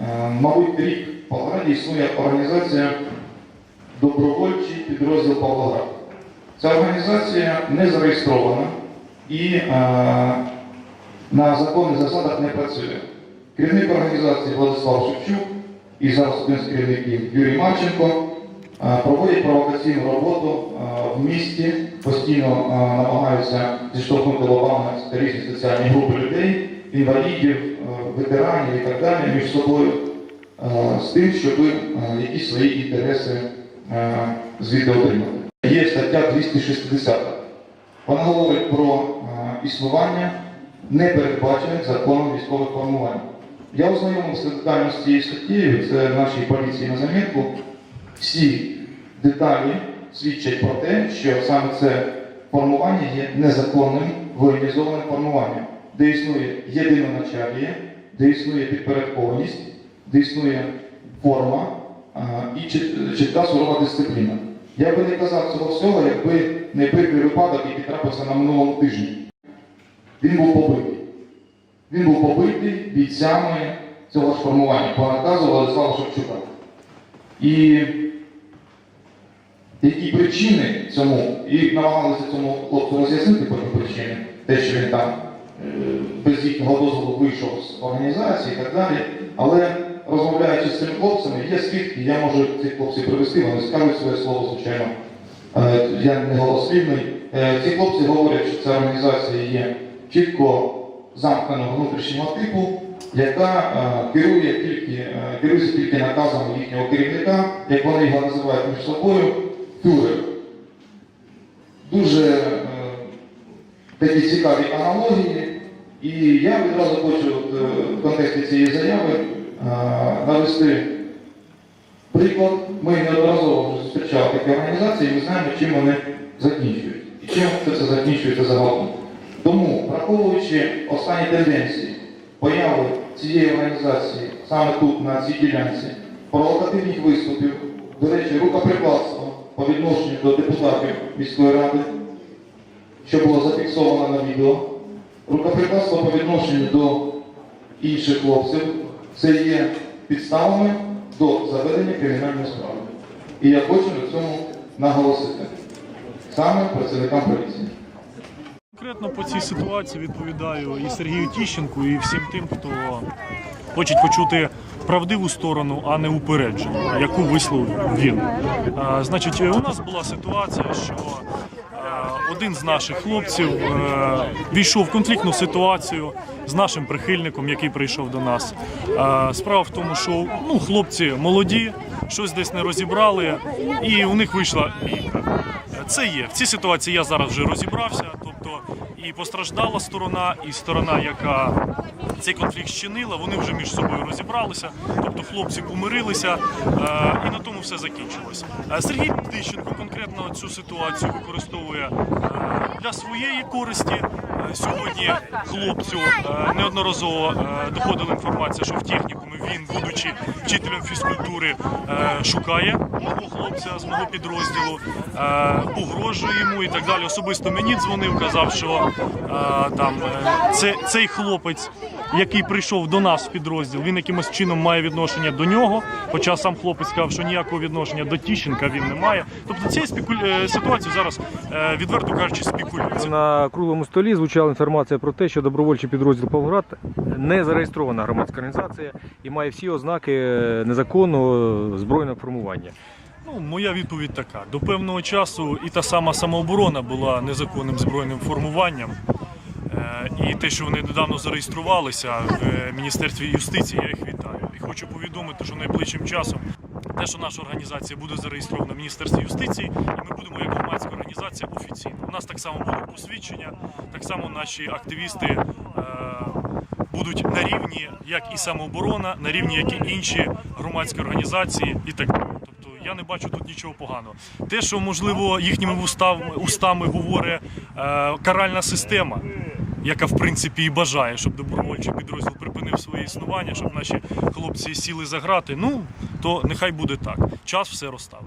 Е, Мабуть, рік в Павлограді існує організація Добровольчий підрозділ Павлоград. Ця організація не зареєстрована і е, на законних засадах не працює. Керівник організації Владислав Шевчук і зараз один з керівників Юрій Марченко е, проводять провокаційну роботу е, в місті, постійно е, намагаються зіштовхнути лобами різні соціальні групи людей, інвалідів, е, ветеранів і так далі між собою е, з тим, щоб е, якісь свої інтереси звідти отримати. Є стаття 260. Вона говорить про існування непередбачених законом військових формувань. Я ознайомився детально з цією статтєю, це нашій поліції на замітку. Всі деталі свідчать про те, що саме це формування є незаконним воєнізованим формуванням, де існує єдиноначаліє, де існує підпорядкованість, де існує форма і чітка сурова дисципліна. Я би не казав цього всього, якби не прикрий випадок, який трапився на минулому тижні. Він був побитий. Він був побитий бійцями цього ж формування по наказу Владислава Шевчука. І які причини цьому, і намагалися цьому хлопцю роз'яснити потім причини, те, що він там без їхнього дозволу вийшов з організації і так далі. Але розмовляючи з цими хлопцями, є свідки, я можу цих хлопців привести, вони скажуть своє слово, звичайно. Е, Я не голослівний. Е, Ці хлопці говорять, що ця організація є чітко замкненого внутрішнього типу, яка е, керує тільки, керується тільки наказами їхнього керівника, як вони його називають між собою, фюрер. Дуже такі цікаві аналогії. І я відразу хочу е, в контексті цієї заяви е, навести приклад. Ми неодноразово зустрічали такі організації, і ми знаємо, чим вони закінчують. І чим це, це закінчується загалом. Тому, враховуючи останні тенденції появи цієї організації саме тут, на цій ділянці, провокативних виступів, до речі, рукоприкладство по відношенню до депутатів міської ради, що було зафіксовано на відео, рукоприкладство по відношенню до інших хлопців, це є підставами до заведення кримінальної справи. І я хочу на цьому наголосити саме працівникам поліції. Конкретно по цій ситуації відповідаю і Сергію Тіщенку, і всім тим, хто хоче почути правдиву сторону, а не упереджену, яку висловив він. А, значить, у нас була ситуація, що один з наших хлопців е, війшов в конфліктну ситуацію з нашим прихильником, який прийшов до нас. Е, Справа в тому, що ну, хлопці молоді, щось десь не розібрали, і у них вийшла. Це є. В цій ситуації я зараз вже розібрався. І постраждала сторона, і сторона, яка цей конфлікт щинила, вони вже між собою розібралися. Тобто хлопці помирилися, е, і на тому все закінчилося. Е, Сергій Тищенко конкретно цю ситуацію використовує е, для своєї користі. Е, Сьогодні хлопцю е, неодноразово е, доходила інформація, що в технікумі він, будучи вчителем фізкультури, шукає мого хлопця з мого підрозділу, погрожує йому і так далі. Особисто мені дзвонив, казав, що там цей хлопець, який прийшов до нас в підрозділ, він якимось чином має відношення до нього. Хоча сам хлопець сказав, що ніякого відношення до Тіщенка він не має. Тобто цією спекуль... е, ситуацією зараз е, відверто кажучи, спекулюється. На круглому столі звучала інформація про те, що добровольчий підрозділ Павлоград не зареєстрована громадська організація і має всі ознаки незаконного збройного формування. Ну, моя відповідь така: до певного часу і та сама самооборона була незаконним збройним формуванням. І те, що вони недавно зареєструвалися в е, Міністерстві юстиції, я їх вітаю. І хочу повідомити, що найближчим часом те, що наша організація буде зареєстрована в Міністерстві юстиції, і ми будемо як громадська організація офіційно. У нас так само буде посвідчення, так само наші активісти е, будуть на рівні, як і самооборона, на рівні, як і інші громадські організації і так далі. Тобто я не бачу тут нічого поганого. Те, що можливо їхніми устами говорить е, каральна система, яка в принципі і бажає, щоб добровольчий підрозділ припинив своє існування, щоб наші хлопці сіли за грати. Ну то нехай буде так. Час все розставить.